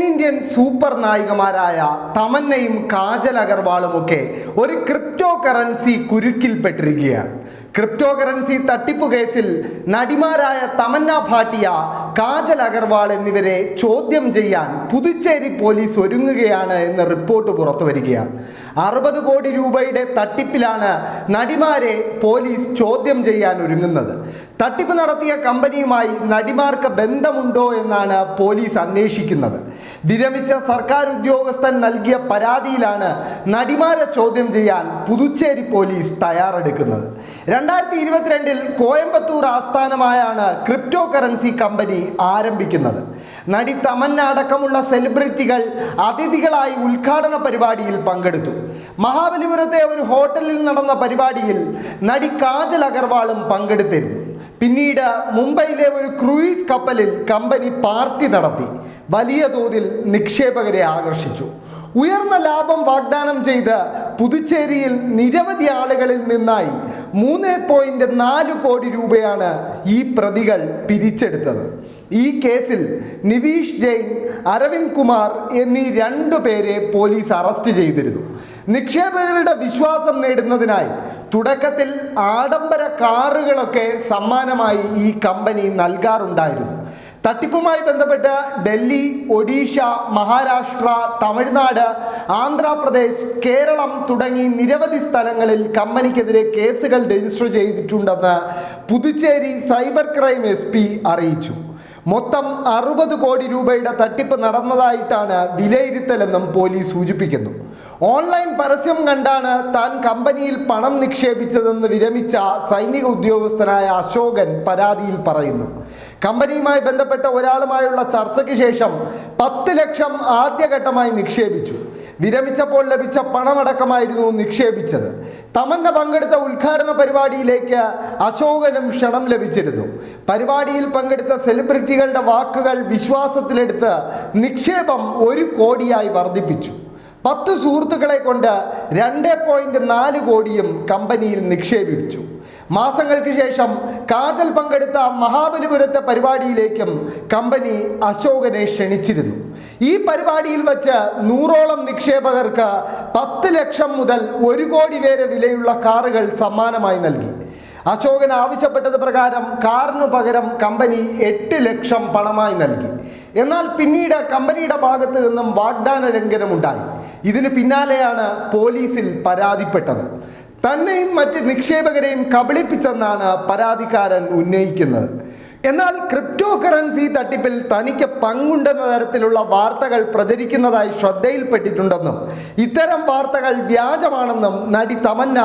തെന്നിന്ത്യൻ സൂപ്പർ നായികമാരായ തമന്നയും കാജൽ അഗർവാളും ഒക്കെ ഒരു ക്രിപ്റ്റോ കറൻസി കുരുക്കിൽപ്പെട്ടിരിക്കുകയാണ് ക്രിപ്റ്റോ കറൻസി തട്ടിപ്പ് കേസിൽ നടിമാരായ തമന്ന ഭാട്ടിയ കാജൽ അഗർവാൾ എന്നിവരെ ചോദ്യം ചെയ്യാൻ പുതുച്ചേരി പോലീസ് ഒരുങ്ങുകയാണ് എന്ന റിപ്പോർട്ട് പുറത്തു വരികയാണ്. അറുപത് കോടി രൂപയുടെ തട്ടിപ്പിലാണ് നടിമാരെ പോലീസ് ചോദ്യം ചെയ്യാൻ ഒരുങ്ങുന്നത്. തട്ടിപ്പ് നടത്തിയ കമ്പനിയുമായി നടിമാർക്ക് ബന്ധമുണ്ടോ എന്നാണ് പോലീസ് അന്വേഷിക്കുന്നത്. വിരമിച്ച സർക്കാർ ഉദ്യോഗസ്ഥൻ നൽകിയ പരാതിയിലാണ് നടിമാരെ ചോദ്യം ചെയ്യാൻ പുതുച്ചേരി പോലീസ് തയ്യാറെടുക്കുന്നത്. രണ്ടായിരത്തി ഇരുപത്തിരണ്ടിൽ കോയമ്പത്തൂർ ആസ്ഥാനമായാണ് ക്രിപ്റ്റോ കറൻസി കമ്പനി ആരംഭിക്കുന്നത്. നടി തമന്ന അടക്കമുള്ള സെലിബ്രിറ്റികൾ അതിഥികളായി ഉദ്ഘാടന പരിപാടിയിൽ പങ്കെടുത്തു. മഹാബലിപുരത്തെ ഒരു ഹോട്ടലിൽ നടന്ന പരിപാടിയിൽ നടി കാജൽ അഗർവാളും പങ്കെടുത്തിരുന്നു. പിന്നീട് മുംബൈയിലെ ഒരു ക്രൂയിസ് കപ്പലിൽ കമ്പനി പാർട്ടി നടത്തി. വലിയ തോതിൽ നിക്ഷേപകരെ ആകർഷിച്ചു. ഉയർന്ന ലാഭം വാഗ്ദാനം ചെയ്ത് പുതുച്ചേരിയിൽ നിരവധി ആളുകളിൽ നിന്നായി മൂന്ന് പോയിന്റ് നാല് കോടി രൂപയാണ് ഈ പ്രതികൾ പിരിച്ചെടുത്തത്. ഈ കേസിൽ നിതീഷ് ജെയിൻ അരവിന്ദ് കുമാർ എന്നീ രണ്ടു പേരെ പോലീസ് അറസ്റ്റ് ചെയ്തിരുന്നു. നിക്ഷേപകരുടെ വിശ്വാസം നേടുന്നതിനായി തുടക്കത്തിൽ ആഡംബര കാറുകളൊക്കെ സമ്മാനമായി ഈ കമ്പനി നൽകാറുണ്ടായിരുന്നു. തട്ടിപ്പുമായി ബന്ധപ്പെട്ട് ഡൽഹി ഒഡീഷ മഹാരാഷ്ട്ര തമിഴ്നാട് ആന്ധ്രാപ്രദേശ് കേരളം തുടങ്ങി നിരവധി സ്ഥലങ്ങളിൽ കമ്പനിക്കെതിരെ കേസുകൾ രജിസ്റ്റർ ചെയ്തിട്ടുണ്ടെന്ന് പുതുച്ചേരി സൈബർ ക്രൈം എസ് അറിയിച്ചു. മൊത്തം അറുപത് കോടി രൂപയുടെ തട്ടിപ്പ് നടന്നതായിട്ടാണ് വിലയിരുത്തലെന്നും പോലീസ് സൂചിപ്പിക്കുന്നു. ഓൺലൈൻ പരസ്യം കണ്ടാണ് താൻ കമ്പനിയിൽ പണം നിക്ഷേപിച്ചതെന്ന് വിരമിച്ച സൈനിക ഉദ്യോഗസ്ഥനായ അശോകൻ പരാതിയിൽ പറയുന്നു. കമ്പനിയുമായി ബന്ധപ്പെട്ട ഒരാളുമായുള്ള ചർച്ചയ്ക്ക് ശേഷം പത്ത് ലക്ഷം ആദ്യഘട്ടമായി നിക്ഷേപിച്ചു. വിരമിച്ചപ്പോൾ ലഭിച്ച പണമടക്കമായിരുന്നു നിക്ഷേപിച്ചത്. തമന്ന പങ്കെടുത്ത ഉദ്ഘാടന പരിപാടിയിലേക്ക് അശോകനും ക്ഷണം ലഭിച്ചിരുന്നു. പരിപാടിയിൽ പങ്കെടുത്ത സെലിബ്രിറ്റികളുടെ വാക്കുകൾ വിശ്വാസത്തിലെടുത്ത് നിക്ഷേപം ഒരു കോടിയായി വർദ്ധിപ്പിച്ചു. പത്ത് സുഹൃത്തുക്കളെ കൊണ്ട് രണ്ട് പോയിന്റ് നാല് കോടിയും കമ്പനിയിൽ നിക്ഷേപിച്ചു. മാസങ്ങൾക്ക് ശേഷം കാജൽ പങ്കെടുത്ത മഹാബലിപുരത്തെ പരിപാടിയിലേക്കും കമ്പനി അശോകനെ ക്ഷണിച്ചിരുന്നു. ഈ പരിപാടിയിൽ വച്ച് നൂറോളം നിക്ഷേപകർക്ക് പത്ത് ലക്ഷം മുതൽ ഒരു കോടി വരെ വിലയുള്ള കാറുകൾ സമ്മാനമായി നൽകി. അശോകൻ ആവശ്യപ്പെട്ടത് പ്രകാരം കാറിനു പകരം കമ്പനി എട്ട് ലക്ഷം പണമായി നൽകി. എന്നാൽ പിന്നീട് കമ്പനിയുടെ ഭാഗത്ത് നിന്നും വാഗ്ദാന ലംഘനമുണ്ടായി ഇതിന് പിന്നാലെയാണ് പോലീസിൽ പരാതിപ്പെട്ടത്. തന്നെയും മറ്റ് നിക്ഷേപകരെയും കബളിപ്പിച്ചെന്നാണ് പരാതിക്കാരൻ ഉന്നയിക്കുന്നത്. എന്നാൽ ക്രിപ്റ്റോ കറൻസി തട്ടിപ്പിൽ തനിക്ക് പങ്കുണ്ടെന്ന തരത്തിലുള്ള വാർത്തകൾ പ്രചരിക്കുന്നതായി ശ്രദ്ധയിൽപ്പെട്ടിട്ടുണ്ടെന്നും ഇത്തരം വാർത്തകൾ വ്യാജമാണെന്നും നടി തമന്ന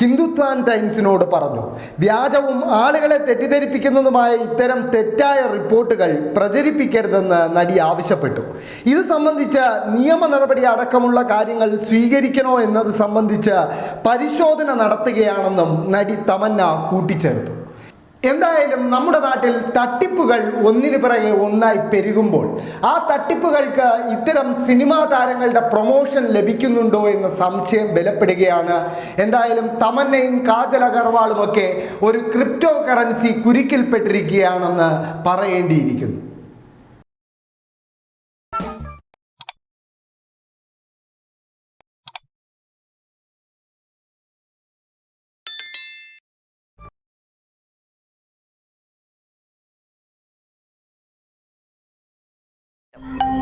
ഹിന്ദുസ്ഥാൻ ടൈംസിനോട് പറഞ്ഞു. വ്യാജവും ആളുകളെ തെറ്റിദ്ധരിപ്പിക്കുന്നതുമായ ഇത്തരം തെറ്റായ റിപ്പോർട്ടുകൾ പ്രചരിപ്പിക്കരുതെന്ന് നടി ആവശ്യപ്പെട്ടു. ഇത് സംബന്ധിച്ച് നിയമ നടപടി അടക്കമുള്ള കാര്യങ്ങൾ സ്വീകരിക്കണോ എന്നത് സംബന്ധിച്ച് പരിശോധന നടത്തുകയാണെന്നും നടി തമന്ന കൂട്ടിച്ചേർത്തു. എന്തായാലും നമ്മുടെ നാട്ടിൽ തട്ടിപ്പുകൾ ഒന്നിനു പിറകെ ഒന്നായി പെരുകുമ്പോൾ ആ തട്ടിപ്പുകൾക്ക് ഇത്തരം സിനിമാ താരങ്ങളുടെ പ്രൊമോഷൻ ലഭിക്കുന്നുണ്ടോ എന്ന സംശയം ബലപ്പെടുകയാണ്. എന്തായാലും തമന്നയും കാജൽ അഗർവാളും ഒക്കെ ഒരു ക്രിപ്റ്റോ കറൻസി കുരുക്കിൽപ്പെട്ടിരിക്കുകയാണെന്ന് പറയേണ്ടിയിരിക്കുന്നു. Yep.